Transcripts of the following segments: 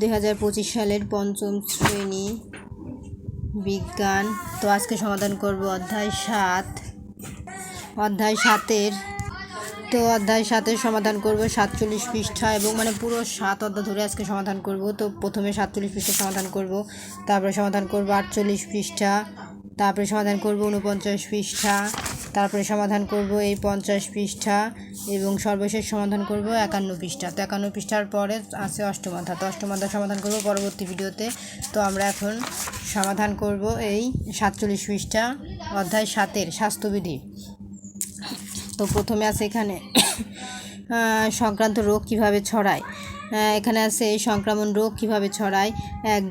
দুই হাজার পঁচিশ সালের পঞ্চম শ্রেণি বিজ্ঞান। তো আজকে সমাধান করব অধ্যায় সাত। অধ্যায় সাতের। তো অধ্যায় সাতের সমাধান করব সাতচল্লিশ পৃষ্ঠা এবং মানে পুরো সাত অধ্যায় ধরে আজকে সমাধান করব। তো প্রথমে সাতচল্লিশ পৃষ্ঠা সমাধান করব, তারপরে সমাধান করব আটচল্লিশ পৃষ্ঠা, তারপরে সমাধান করব উনপঞ্চাশ পৃষ্ঠা তারপরে সমাধান করব এই পঞ্চাশ পৃষ্ঠা এবং সর্বশেষ সমাধান করব একান্ন পৃষ্ঠা। তো একান্ন পৃষ্ঠার পরে আছে অষ্টম অধ্যায়। তো অষ্টম অধ্যায় সমাধান করব পরবর্তী ভিডিওতে। তো আমরা এখন সমাধান করব এই সাতচল্লিশ পৃষ্ঠা অধ্যায় সাতের স্বাস্থ্যবিধি। তো প্রথমে আছে এখানে সংক্রান্ত রোগ কীভাবে ছড়ায়? এখানে আছে সংক্রমণ রোগ কীভাবে ছড়ায়?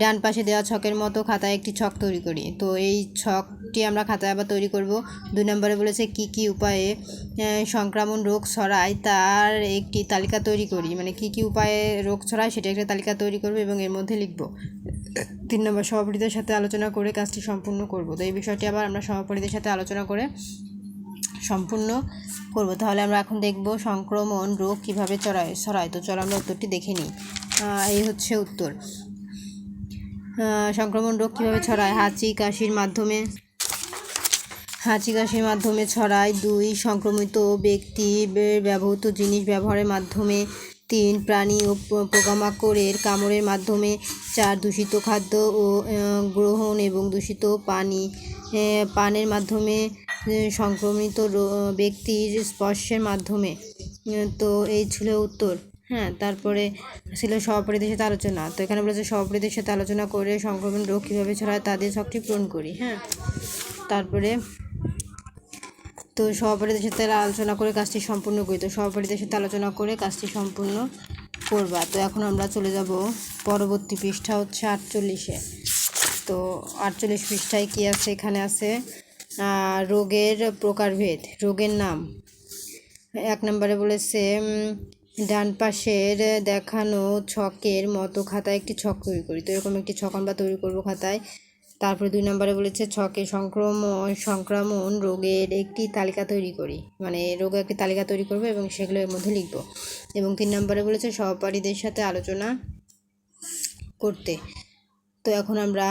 ডান পাশে দেওয়া ছকের মতো খাতায় একটি ছক তৈরি করি। তো এই ছকটি আমরা খাতায় আবার তৈরি করব। দুই নম্বরে বলেছে কি কি উপায়ে সংক্রমণ রোগ ছড়ায় তার একটি তালিকা তৈরি করি। মানে কি কি উপায়ে রোগ ছড়ায় সেটা একটা তালিকা তৈরি করব এবং এর মধ্যে লিখব। তিন নম্বর সভাপতিদের সাথে আলোচনা করে কাজটি সম্পূর্ণ করব। তো এই বিষয়টি আবার আমরা সভাপতিদের সাথে আলোচনা করে সম্পূর্ণ করব। তাহলে আমরা এখন দেখব সংক্রমণ রোগ কীভাবে চড়ায় ছড়ায়। তো চলো আমরা উত্তরটি দেখে নিই। এই হচ্ছে উত্তর। সংক্রমণ রোগ কীভাবে ছড়ায়? হাঁচি, কাশির মাধ্যমে। হাঁচি, কাশির মাধ্যমে ছড়ায়। দুই, সংক্রমিত ব্যক্তি ব্যবহৃত জিনিস ব্যবহারের মাধ্যমে। তিন, প্রাণী ও পোকামাকড়ের কামড়ের মাধ্যমে। চার, দূষিত খাদ্য ও গ্রহণ এবং দূষিত পানি। পানের মাধ্যমে সংক্রমিত ব্যক্তির স্পর্শের মাধ্যমে। তো এই ছিল উত্তর। হ্যাঁ তারপরে ছিল সহপাঠীদের সাথে আলোচনা। তো এখানে বলেছে, সহপাঠীদের সাথে আলোচনা করে সংক্রমণ রোগ কীভাবে ছড়ায় তাদের শখটি পূরণ করি। হ্যাঁ তারপরে তো সহপাঠীদের সাথে আলোচনা করে কাজটি সম্পূর্ণ করি। তো সহপাঠীদের সাথে আলোচনা করে কাজটি সম্পূর্ণ করবা। তো এখন আমরা চলে যাব পরবর্তী পৃষ্ঠা হচ্ছে আটচল্লিশে। তো আটচল্লিশ পৃষ্ঠায় কি আছে? এখানে আছে রোগের প্রকারভেদ, রোগের নাম। এক নম্বরে বলেছে ডান পাশের দেখানো ছকের মতো খাতায় একটি ছক তৈরি করি। তো এরকম একটি ছক আমরা তৈরি করব খাতায়। তারপরে দুই নম্বরে বলেছে, ছকে সংক্রমণ সংক্রমণ রোগের একটি তালিকা তৈরি করি। মানে রোগের একটি তালিকা তৈরি করব এবং সেগুলো এর মধ্যে লিখব। এবং তিন নম্বরে বলেছে, সহপাঠীদের সাথে আলোচনা করতে। তো এখন আমরা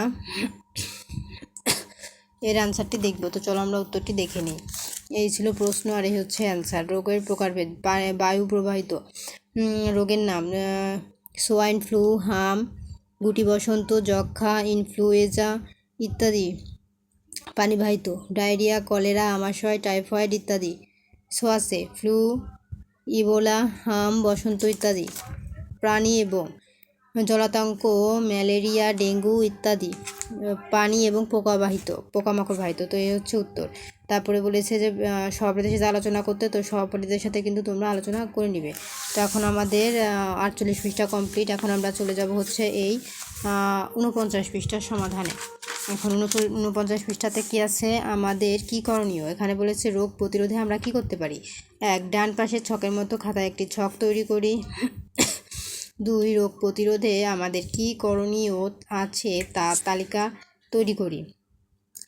এর অ্যান্সারটি দেখব। তো চলো আমরা উত্তরটি দেখে নিই। এই ছিল প্রশ্ন আর এই হচ্ছে অ্যান্সার রোগের প্রকারভেদ বায়ু প্রবাহিত রোগের নাম সোয়াইন ফ্লু হাম গুটি বসন্ত যক্ষা ইনফ্লুয়েজা ইত্যাদি। পানিবাহিত, ডায়রিয়া, কলেরা, আমাশয়, টাইফয়েড ইত্যাদি। সোয়াসে ফ্লু ইবোলা হাম বসন্ত ইত্যাদি। প্রাণী এবং জলাতঙ্ক, ম্যালেরিয়া, ডেঙ্গু ইত্যাদি পানি এবং পোকাবাহিত পোকামাকড় বাহিত। তো এই হচ্ছে উত্তর। তারপরে বলেছে যে সহপাঠীদের সাথে আলোচনা করতে, তো সহপাঠীদের সাথে কিন্তু তোমরা আলোচনা করে নিবে। তো এখন আমাদের আটচল্লিশ পৃষ্ঠা কমপ্লিট এখন আমরা চলে যাব হচ্ছে এই উনপঞ্চাশ পৃষ্ঠার সমাধানে। এখন উনপ- উনপঞ্চাশ পৃষ্ঠাতে কি আছে? আমাদের কি করণীয়? এখানে বলেছে রোগ প্রতিরোধে আমরা কি করতে পারি? এক, ডান পাশের ছকের মতো খাতায় একটি ছক তৈরি করি। দুই রোগ প্রতিরোধে আমাদের কি করণীয় আছে তা তালিকা তৈরি করি।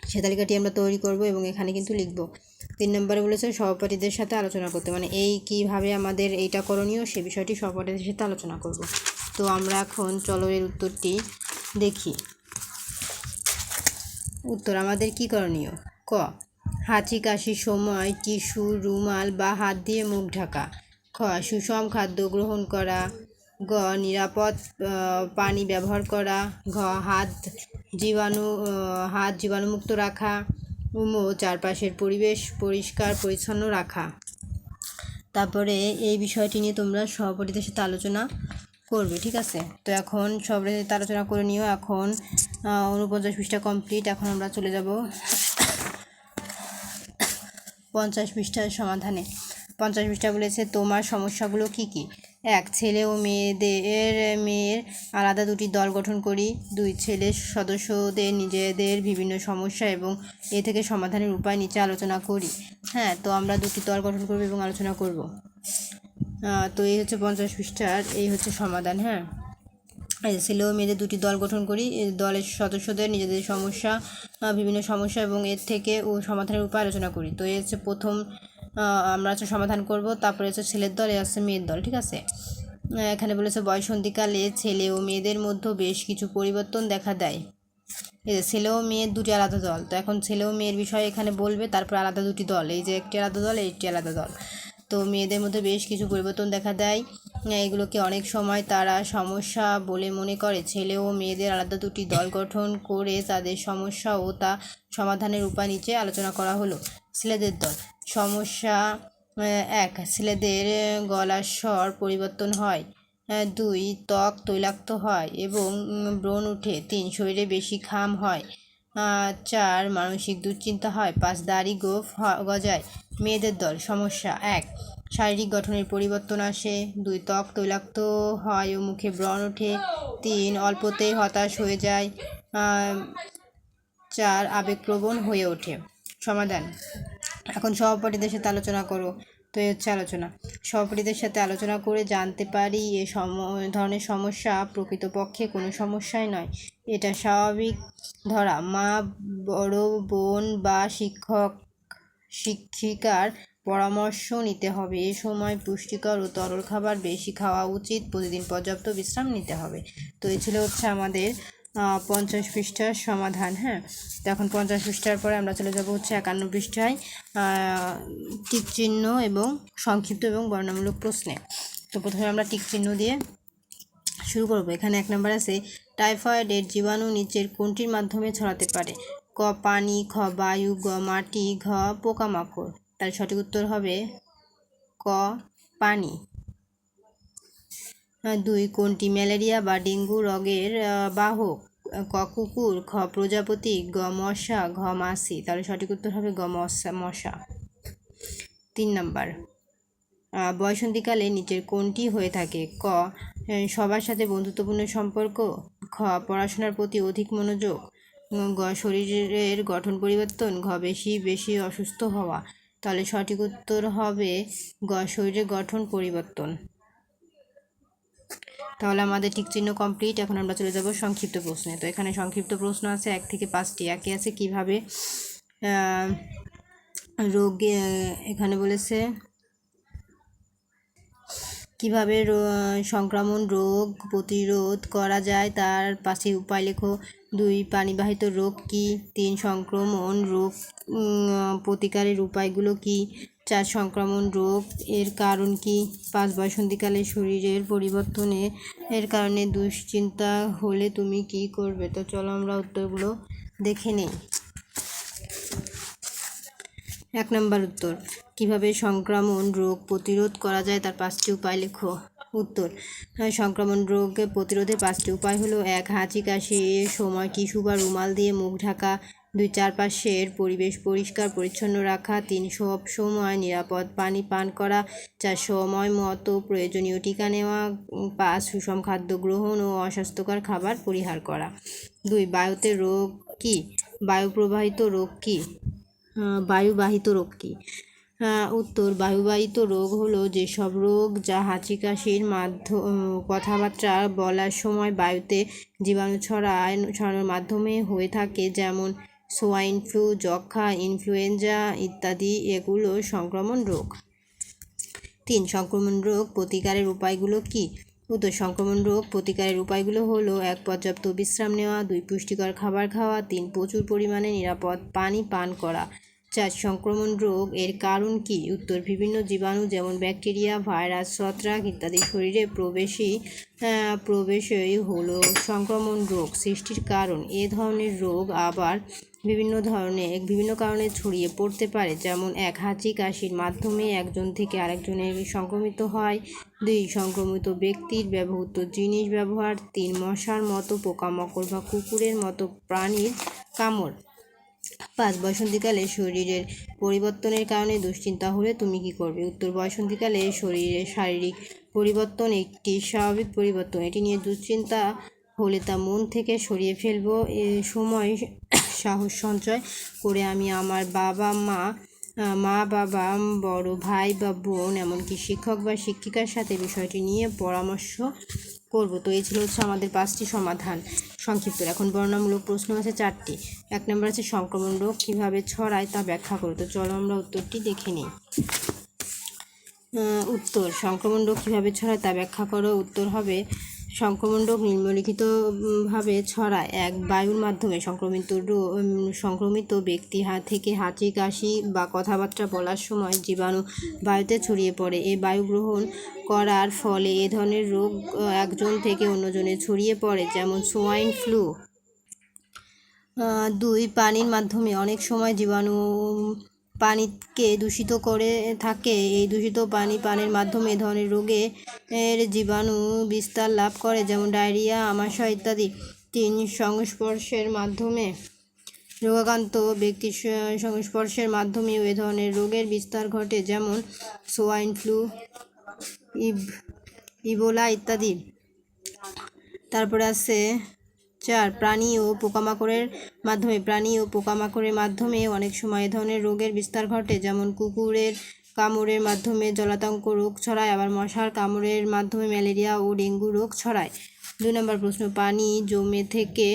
সে তালিকাটি আমরা তৈরি করব এবং এখানে কিন্তু লিখব। তিন নম্বরে বলেছে সহপাঠীদের সাথে আলোচনা করতে। মানে এই কীভাবে আমাদের এইটা করণীয় সে বিষয়টি সহপাঠীদের সাথে আলোচনা করব। তো আমরা এখন চলো এর উত্তরটি দেখি। উত্তর, আমাদের কি করণীয়? ক, হাঁচি কাশির সময় টিস্যু, রুমাল বা হাত দিয়ে মুখ ঢাকা। খ, সুষম খাদ্য গ্রহণ করা। গ, নিরাপদ পানি ব্যবহার করা, ঘ, হাত জীবাণু হাত জীবাণুমুক্ত রাখা, উম চারপাশের পরিবেশ পরিষ্কার, পরিচ্ছন্ন রাখা। তারপরে এই বিষয়টি নিয়ে তোমরা সহপাঠীদের সাথে আলোচনা করবে, ঠিক আছে? তো এখন সবাই সাথে আলোচনা করে নিও। এখন উনপঞ্চাশ পৃষ্ঠা কমপ্লিট। এখন আমরা চলে যাব পঞ্চাশ পৃষ্ঠার সমাধানে। পঞ্চাশ পৃষ্ঠা বলেছে তোমার সমস্যাগুলো কি কি? এক ছেলে ও মেয়েদের, মেয়ের আলাদা দুটি দল গঠন করি। দুই ছেলে সদস্যদের নিজেদের বিভিন্ন সমস্যা এবং এ থেকে সমাধানের উপায় নিচে আলোচনা করি। হ্যাঁ তো আমরা দুটি দল গঠন করব এবং আলোচনা করব। তো এই হচ্ছে পঞ্চাশ পৃষ্ঠার, এই হচ্ছে সমাধান হ্যাঁ। ছেলে ও মেয়েদের দুটি দল গঠন করি। দলের সদস্যদের নিজেদের সমস্যা বিভিন্ন সমস্যা এবং এর থেকে ও সমাধানের উপায় আলোচনা করি। তো এই হচ্ছে প্রথম আমরা হচ্ছে সমাধান করব। তারপরে হচ্ছে ছেলের দল হচ্ছে মেয়ের দল, ঠিক আছে? এখানে বলেছে বয়সন্ধিকালে ছেলে ও মেয়েদের মধ্যে বেশ কিছু পরিবর্তন দেখা দেয়। এই যে ছেলে ও মেয়ের দুটি আলাদা দল। তো এখন ছেলে ও মেয়ের বিষয়ে এখানে বলবে, তারপর আলাদা দুটি দল। এই যে একটি আলাদা দল, একটি আলাদা দল। তো মেয়েদের মধ্যে বেশ কিছু পরিবর্তন দেখা দেয়। এগুলোকে অনেক সময় তারা সমস্যা বলে মনে করে। ছেলে ও মেয়েদের আলাদা দুটি দল গঠন করে তাদের সমস্যা ও তা সমাধানের উপায় নিচে আলোচনা করা হলো। ছেলেদের দল। সমস্যা এক, ছেলেদের গলার স্বর পরিবর্তন হয়। দুই, ত্বক তৈলাক্ত হয় এবং ব্রণ উঠে। তিন, শরীরে বেশি ঘাম হয়। চার, মানসিক দুশ্চিন্তা হয়। পাঁচ, দাড়ি গোফ গজায়। মেয়েদের দল, সমস্যা এক, শারীরিক গঠনের পরিবর্তন আসে। দুই, ত্বক তৈলাক্ত হয় ও মুখে ব্রণ ওঠে। তিন অল্পতেই হতাশ হয়ে যায়। চার, আবেগপ্রবণ হয়ে ওঠে। সমাধান। এখন সহপাঠীদের সাথে আলোচনা করো। তো এই হচ্ছে আলোচনা। সহপাঠীদের সাথে আলোচনা করে জানতে পারি এ সম ধরনের সমস্যা প্রকৃতপক্ষে কোনো সমস্যাই নয়। এটা স্বাভাবিক। ধরা, মা, বড় বোন বা শিক্ষক, শিক্ষিকার পরামর্শ নিতে হবে। এ সময় পুষ্টিকর ও তরল খাবার বেশি খাওয়া উচিত। প্রতিদিন পর্যাপ্ত বিশ্রাম নিতে হবে। তো এই ছিল হচ্ছে আমাদের পঞ্চাশ পৃষ্ঠার সমাধান হ্যাঁ? এখন পঞ্চাশ পৃষ্ঠার পরে আমরা চলে যাব হচ্ছে একান্ন পৃষ্ঠায় টিক চিহ্ন এবং সংক্ষিপ্ত এবং বর্ণমূলক প্রশ্নে। তো প্রথমে আমরা টিক চিহ্ন দিয়ে শুরু করব। এখানে এক নম্বর আছে, টাইফয়েডের জীবাণু নিচের কোনটির মাধ্যমে ছড়াতে পারে? ক, পানি, খ, বায়ু, গ, মাটি, ঘ, পোকামাকড়। তার সঠিক উত্তর হবে ক, পানি। দুই কোনটি? ম্যালেরিয়া বা ডেঙ্গু রোগের বাহক ক কুকুর খ প্রজাপতি গ মশা ঘ মাছি। তাহলে সঠিক উত্তর হবে গ মশা মশা। তিন নাম্বার। আহ, বয়সন্ধিকালে নিচের কোনটি হয়ে থাকে? ক সবার সাথে বন্ধুত্বপূর্ণ সম্পর্ক। খ পড়াশোনার প্রতি অধিক মনোযোগ। গ শরীরের গঠন পরিবর্তন। ঘ বেশি বেশি অসুস্থ হওয়া। তাহলে সঠিক উত্তর হবে গ শরীরের গঠন পরিবর্তন। তাহলে আমাদের ঠিক চিহ্ন কমপ্লিট এখন আমরা চলে যাব সংক্ষিপ্ত প্রশ্নে। তো এখানে সংক্ষিপ্ত প্রশ্ন আছে এক থেকে পাঁচটি। একে আছে কীভাবে রোগে, এখানে বলেছে কীভাবে সংক্রমণ রোগ প্রতিরোধ করা যায়, তার পাশে উপায় লেখো। দুই, পানিবাহিত রোগ কি? তিন, সংক্রমণ রোগ প্রতিকারের উপায়গুলো কি? চার সংক্রমণ রোগ। এর কারণ কি? পাঁচ বসন্তীকালে শরীরের পরিবর্তনে এর কারণে দুশ্চিন্তা হলে তুমি কি করবে? তো চলো আমরা উত্তরগুলো দেখে নিই। এক নম্বর উত্তর, কীভাবে সংক্রমণ রোগ প্রতিরোধ করা যায় তার পাঁচটি উপায় লেখো। উত্তর সংক্রমণ রোগ প্রতিরোধের পাঁচটি উপায় হলো, এক, হাঁচি কাশি, সময় টিস্যু বা রুমাল দিয়ে মুখ ঢাকা দুই চারপাশের পরিবেশ পরিষ্কার, পরিচ্ছন্ন রাখা, তিন সব সময় নিরাপদ পানি পান করা, চার সময় মতো প্রয়োজনীয় টিকা নেওয়া, পাঁচ সুষম খাদ্য গ্রহণ ও অস্বাস্থ্যকর খাবার পরিহার করা। দুই, বায়ুতে রোগ কি? বায়ু প্রবাহিত রোগ কি? বায়ুবাহিত রোগ কি? উত্তর, বায়ুবাহিত রোগ হলো যেসব রোগ যা হাঁচি কাশির মাধ্যম, কথাবার্তা বলার সময় বায়ুতে জীবাণু ছড়ায়, ছড়ানোর মাধ্যমে হয়ে থাকে, যেমন সোয়াইন ফ্লু যক্ষা ইনফ্লুয়েঞ্জা ইত্যাদি এগুলো সংক্রমণ রোগ। তিন, সংক্রমণ রোগ প্রতিকারের উপায়গুলো কী? উত্তর, সংক্রমণ রোগ প্রতিকারের উপায়গুলো হলো এক, পর্যাপ্ত বিশ্রাম নেওয়া, দুই, পুষ্টিকর খাবার খাওয়া, তিন, প্রচুর পরিমাণে নিরাপদ পানি পান করা। চার সংক্রমণ রোগ, এর কারণ কি? উত্তর, বিভিন্ন জীবাণু যেমন ব্যাকটেরিয়া, ভাইরাস, ছত্রাক ইত্যাদি শরীরে প্রবেশই প্রবেশই হলো সংক্রমণ রোগ সৃষ্টির কারণ। এ ধরনের রোগ আবার বিভিন্ন ধরনের বিভিন্ন কারণে ছড়িয়ে পড়তে পারে, যেমন এক হাঁচি কাশির মাধ্যমে একজন থেকে আরেকজনের সংক্রমিত হয়, দুই সংক্রমিত ব্যক্তির ব্যবহৃত জিনিস ব্যবহার, তিন মশার মতো পোকামাকড় বা কুকুরের মতো প্রাণীর কামড়। পাঁচ বসন্তীকালে শরীরের পরিবর্তনের কারণে দুশ্চিন্তা হলে তুমি কি করবে? উত্তর, বসন্তীকালে শরীরের শারীরিক পরিবর্তন একটি স্বাভাবিক পরিবর্তন। এটি নিয়ে দুশ্চিন্তা হলে তা মন থেকে সরিয়ে ফেলব। এ সময় সাহস সঞ্চয় করে আমি আমার বাবা, মা মা বাবা, বড় ভাই বা বোন, এমনকি শিক্ষক বা শিক্ষিকার সাথে বিষয়টি নিয়ে পরামর্শ করব। তো এই ছিল হচ্ছে আমাদের পাঁচটি সমাধান সংক্ষিপ্ত এখন বর্ণামূলক প্রশ্ন আছে চারটি। এক নম্বর আছে সংক্রমণ রোগ কীভাবে ছড়ায় তা ব্যাখ্যা করো। তো চলো আমরা উত্তরটি দেখে নিই। উত্তর, সংক্রমণ রোগ কীভাবে ছড়ায় তা ব্যাখ্যা করো। উত্তর হবে সংক্রমণ রোগ নিম্নলিখিত উম, ছড়ায়। এক বায়ুর মাধ্যমে সংক্রমিত সংক্রমিত ব্যক্তি হাত থেকে হাঁচি কাশি বা কথাবার্তা বলার সময় জীবাণু বায়ুতে ছড়িয়ে পড়ে। এই বায়ু গ্রহণ করার ফলে এ ধরনের রোগ একজন থেকে অন্যজনে ছড়িয়ে পড়ে যেমন সোয়াইন ফ্লু। দুই পানির মাধ্যমে অনেক সময় জীবাণু পানিকে দূষিত করে থাকে। এই দূষিত পানি পানির মাধ্যমে ধরনের রোগে এর জীবাণু বিস্তার লাভ করে, যেমন ডায়রিয়া, আমাশয় ইত্যাদি। তিন সংস্পর্শের মাধ্যমে রোগাক্রান্ত ব্যক্তির সংস্পর্শের মাধ্যমেও এ ধরনের রোগের বিস্তার ঘটে, যেমন সোয়াইন ফ্লু ইব, ইবোলা ইত্যাদি। তারপরে আছে চার প্রাণী ও পোকামাকড়ের মাধ্যমে, প্রাণী ও পোকামাকড়ের মাধ্যমে অনেক সময় ধরনের রোগের বিস্তার ঘটে, যেমন কুকুরের কামড়ের মাধ্যমে জলাতঙ্ক রোগ ছড়ায়, আবার মশার কামড়ের মাধ্যমে ম্যালেরিয়া ও ডেঙ্গু রোগ ছড়ায়। দুই নম্বর প্রশ্ন, পানি জমে থেকে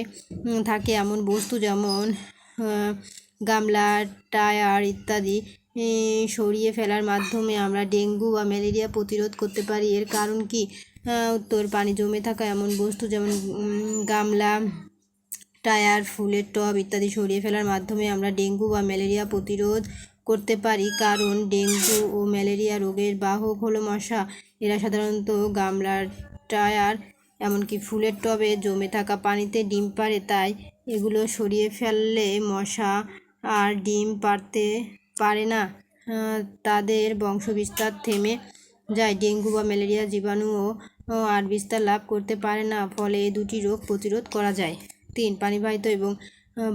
থাকে এমন বস্তু যেমন গামলা, টায়ার ইত্যাদি সরিয়ে ফেলার মাধ্যমে আমরা ডেঙ্গু বা ম্যালেরিয়া প্রতিরোধ করতে পারি। এর কারণ কি? উত্তর, পানি জমে থাকা এমন বস্তু যেমন গামলা, টায়ার, ফুলের টব ইত্যাদি সরিয়ে ফেলার মাধ্যমে আমরা ডেঙ্গু বা ম্যালেরিয়া প্রতিরোধ করতে পারি। কারণ ডেঙ্গু ও ম্যালেরিয়া রোগের বাহক হলো মশা। এরা সাধারণত গামলার টায়ার এমনকি ফুলের টবে জমে থাকা পানিতে ডিম পারে তাই এগুলো সরিয়ে ফেললে মশা আর ডিম পারতে পারে না। তাদের বংশবিস্তার থেমে যায়। ডেঙ্গু বা ম্যালেরিয়া জীবাণুও আর বিস্তার লাভ করতে পারে না। ফলে এই দুটি রোগ প্রতিরোধ করা যায়। তিন, পানিবাহিত এবং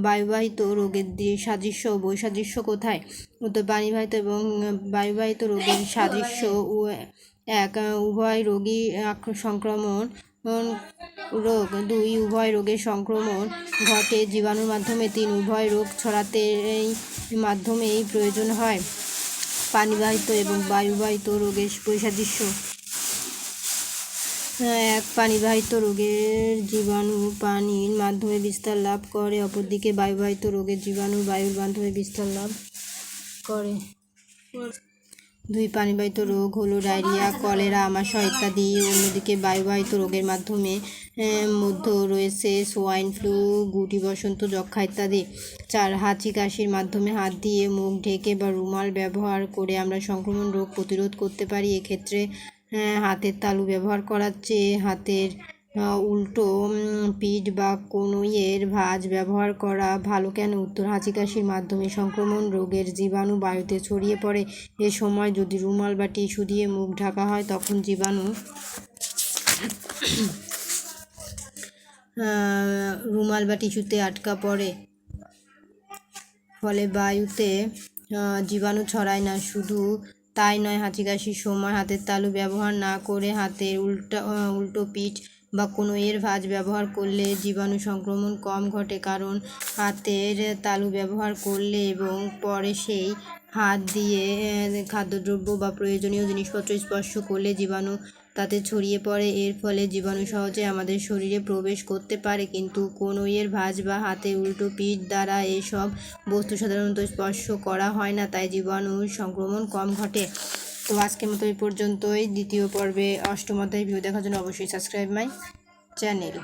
বায়ুবাহিত রোগের সাদৃশ্য ও বৈসাদৃশ্য কোথায়? উত্তর, পানিবাহিত এবং বায়ুবাহিত রোগের সাদৃশ্য এক উভয় রোগী সংক্রমণ রোগ, দুই উভয় রোগের সংক্রমণ ঘটে। জীবাণুর মাধ্যমে তিন উভয় রোগ ছড়াতে এই মাধ্যমেই প্রয়োজন হয়। পানিবাহিত এবং বায়ুবাহিত রোগের বৈসাদৃশ্য এক, পানিবাহিত রোগের জীবাণু পানির মাধ্যমে বিস্তার লাভ করে, অপরদিকে বায়ুবাহিত রোগের জীবাণু বায়ুর মাধ্যমে বিস্তার লাভ করে। দুই পানিবাহিত রোগ হলো ডায়রিয়া, কলেরা আমাশয় ইত্যাদি অন্যদিকে বায়ুবাহিত রোগের মাধ্যমে মধ্যে রয়েছে সোয়াইন ফ্লু গুটি বসন্ত যক্ষা ইত্যাদি। চার, হাঁচি কাশির মাধ্যমে হাত দিয়ে মুখ ঢেকে বা রুমাল ব্যবহার করে আমরা সংক্রমণ রোগ প্রতিরোধ করতে পারি। এক্ষেত্রে হাতের তালু ব্যবহার করার চেয়ে হাতের উল্টো পিঠ বা কনুইয়ের ভাঁজ ব্যবহার করা ভালো কেন? উত্তর হাঁচি কাশির মাধ্যমে সংক্রমণ রোগের জীবাণু বায়ুতে ছড়িয়ে পড়ে। এ সময় যদি রুমাল বা টিস্যু দিয়ে মুখ ঢাকা হয়, তখন জীবাণু রুমাল বা টিস্যুতে আটকা পড়ে। ফলে বায়ুতে জীবাণু ছড়ায় না। শুধু তাই নয় হাঁচি কাশির সময় হাতের তালু ব্যবহার না করে হাতের উল্টা উল্টো পিঠ বা কোনো এর ভাঁজ ব্যবহার করলে জীবাণু সংক্রমণ কম ঘটে কারণ হাতের তালু ব্যবহার করলে এবং পরে সেই হাত দিয়ে খাদ্যদ্রব্য বা প্রয়োজনীয় জিনিসপত্র স্পর্শ করলে জীবাণু তাতে ছড়িয়ে পড়ে। এর ফলে জীবাণু সহজে আমাদের শরীরে প্রবেশ করতে পারে, কিন্তু কনুইয়ের ভাঁজ বা হাতে উল্টো পিঠ দ্বারা এসব বস্তু সাধারণত স্পর্শ করা হয় না, তাই জীবাণুর সংক্রমণ কম ঘটে। তো আজকের মতো এই পর্যন্তই। দ্বিতীয় পর্বে অষ্টম অধ্যায় ভিউ দেখার জন্য অবশ্যই সাবস্ক্রাইব মাই চ্যানেল